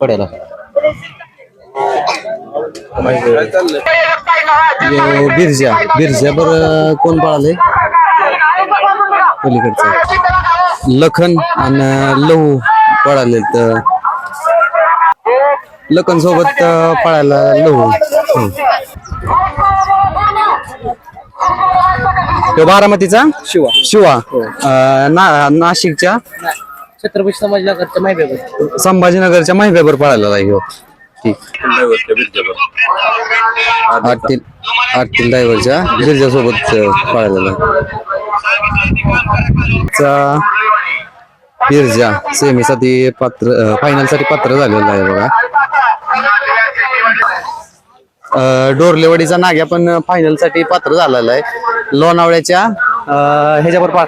पडेल बिरजा बिरजा बर कोण पळाले पलीकडचं. लखन आणि लहू पळाले तर लखन सोबत पळायला लहू. तो बारामतीचा? शिवा. शिवा. अं, ना नाशिकच्या? छत्रपती संभाजीनगरच्या माहिती संभाजीनगरच्या माहिब्यावर पळायला ह्यो ठीक. आठतील आठतील ड्रायव्हरच्या गिरजा सोबत पळालेला चा बिरजा सेमीसाठी पात्र फायनलसाठी पात्र झालेला आहे बघा. अं, डोरलेवाडीचा नाग्या पण फायनलसाठी पात्र झालेला आहे. लोणावळ्याच्या ह्याच्यावर पा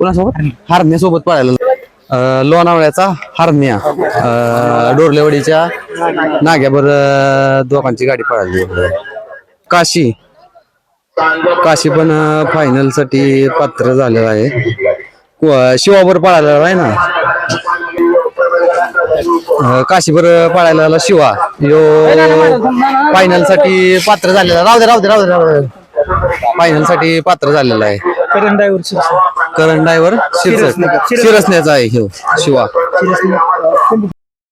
कुणासोबत? हारण्यासोबत पळायला लोणावळ्याचा हारण्या डोरलेवाडीच्या नाग्यावर दोघांची गाडी पळाली काशी काशी पण फायनलसाठी पात्र झालेला आहे. व- शिवावर पळालेला आहे ना? अं, काशीवर पळायला आला शिवा. यो फायनलसाठी पात्र झालेला. राहू दे राहू दे राहू दे राहू दे. फायनलसाठी पात्र झालेला आहे. करण ड्रायव्हर करण ड्रायव्हर शिरसण्याचा आहे ह्यो शिवा.